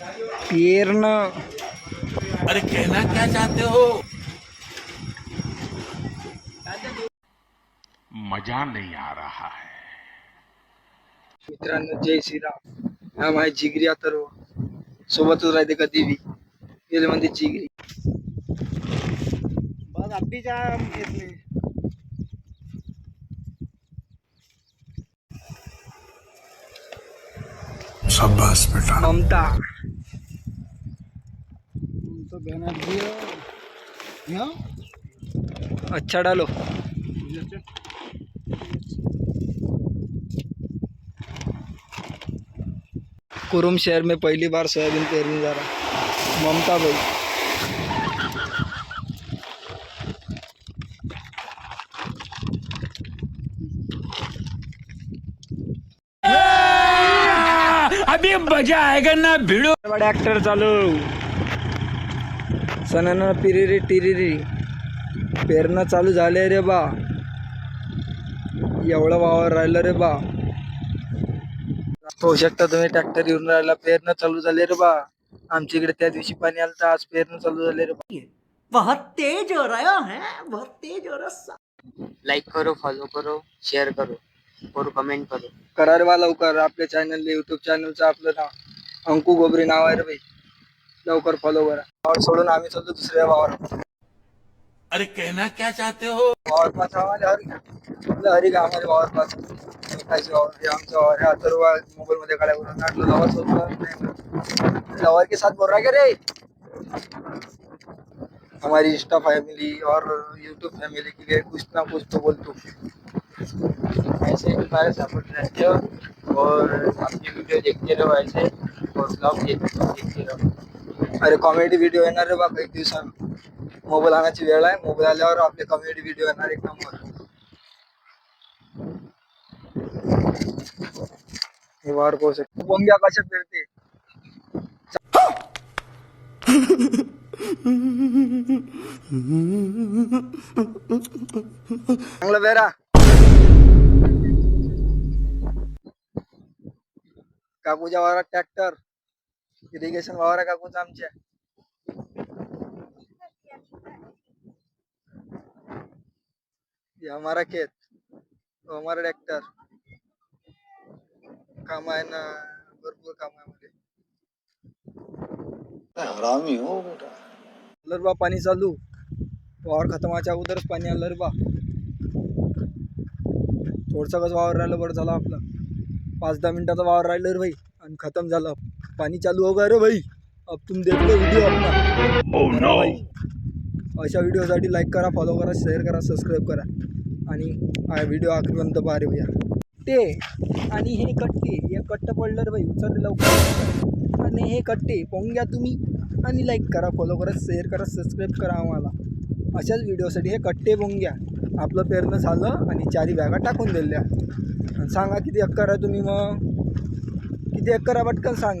पेरणं अरे कहना क्या चाहते हो? मज़ा नहीं आ रहा है। मित्रांनो जय श्रीराम. हा माझी जिगरी अथर्व सोबतच राहते कधी बी गेले म्हणजे जिगरी. बस अभीच्या घेतले. शाबाश बेटा. ममता. अच्छा डालो. कुरुम शहर में पहली बार सोयाबीन पेरने जा रहा ममता भाई। अभी मजा आएगा ना भिड़ो। बडा ऍक्टर चालू। सणानं पिरिरी टिरिरी. पेरणं चालू झाले रे बा. एवढं वावर राहिलं रे बा. होऊ शकता तुम्ही ट्रॅक्टर येऊन राहिला. पेरणं चालू झाले रे बा. आमच्या इकडे त्या दिवशी पाणी आलं तर आज पेरणं चालू झाले रे बा. बहुत तेज हो रहा है बहुत तेज हो रहा लाइक करो फॉलो करो शेअर करो और कमेंट करो. करा रे बा लवकर. आपल्या चॅनल युट्यूब चॅनलचं आपलं नाव. अंकू गोबरे नाव आहे रे भाई लवकर फॉलो करा. वावर सोडून आम्ही चाललो दुसऱ्या वावर अरे कहना क्या चाहते हो? वावर पाच आम्हाला हरी हरी का आम्हाला वावर पाच खायचे वावर हे आमचं वावर आहे अथर्व मोबाईल मध्ये लवर लवर के साथ बोल रहा क्या रे? हमारी इंस्टा फैमिली और यूट्यूब फैमिली के लिए कुछ ना कुछ तो बोल तू. ऐसे हमारे सपोर्ट रहते हो और अपनी वीडियो देखते रहो ऐसे और ब्लॉग देखते रहो. अरे कॉमेडी व्हिडिओ येणार रे बा काही दिवसांनी मोबाईल आणायची वेळ आहे. मोबाईल आल्यावर आपले कॉमेडी व्हिडिओ येणार एक नंबर हे वार कोस शकतो कशा फिरते? चांगलं बेरा. काकूच्या वारात ट्रॅक्टर इरिगेशन वावर काकूचं आमच्या. ये हमारा खेत. तो हमारा ट्रॅक्टर काम आहे ना भरपूर काम आहे मध्ये हरामी हो बेटा आलं रे बा पाणी चालू. वावर खतमाच्या अगोदरच पाणी आलं रे बा थोडसा कसं वावर राहिलं बरं झालं आपलं. पाच दहा मिनिटाचं वावर राहिलं रे भाई आणि खतम झालं. पाणी चालू हो गया रे भाई अब तुम देख लो व्हिडिओ अपना। नो भाई अशा व्हिडिओसाठी लाईक करा फॉलो करा शेअर करा सबस्क्राईब करा. आणि हा व्हिडिओ आखरीपर्यंत पहा रे भैया ते आणि हे कट्टे हे कट्ट पडलं रे भाई उचल लवकर. आणि हे कट्टे पाहून घ्या तुम्ही. आणि लाईक करा फॉलो करा शेअर करा सबस्क्राईब करा आम्हाला. अशाच व्हिडिओसाठी हे कट्टे पाहून घ्या आपलं पेरणं झालं आणि चारी बॅगा टाकून दिल्या. आणि सांगा किती एकर आहे तुम्ही मग? किती एकर आहे पटकन सांग.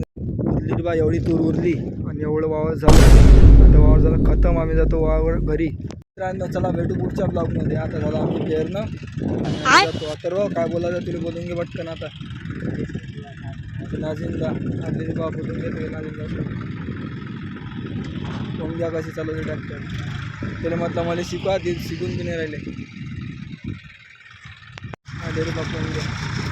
उरली बा एवढी तूर उरली आणि एवढं वावर झालं. आता वावर झालं खतम. आम्ही जातो वावर घरी. मित्रांनो चला भेटू पुढच्या ब्लॉगमध्ये. आता झालं आमचं पेरणं. आम्ही जातो अथर्व. काय बोलायचं तुला बोलून घे पटकन आता. नाजिंदा. आपले बा बोलून घेतो नाजिंदा घ्या कशी चालवते ट्रॅक्टर? त्याला म्हटलं मला शिकवा ते शिकून बी नाही राहिले. हा डेरी रे घ्या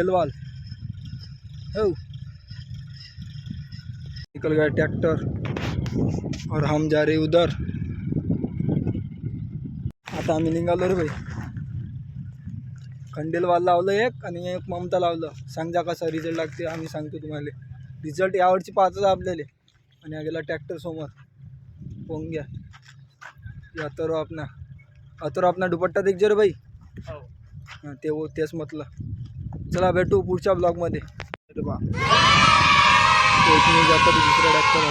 खंडेलवाल हो. निकल गया ट्रैक्टर और हम जा रहे उधर. आता आम्ही निघालो रे भाई. खंडेलवाल लावलं एक आणि एक ममता लावलं. सांग कसा रिझल्ट लागते आम्ही सांगतो तुम्हाला. रिझल्ट यावरची पाचच आपल्याला. आणि हा गेला ट्रॅक्टर समोर. पोहून घ्या. अतरो आपणा. अतरो आपणा दुपट्टा देख रे भाई. हां. ते वो तेच म्हटलं. चला भेटू पुढच्या ब्लॉगमध्ये. जातात बा. तो इकडे दुसऱ्या ट्रॅक्टर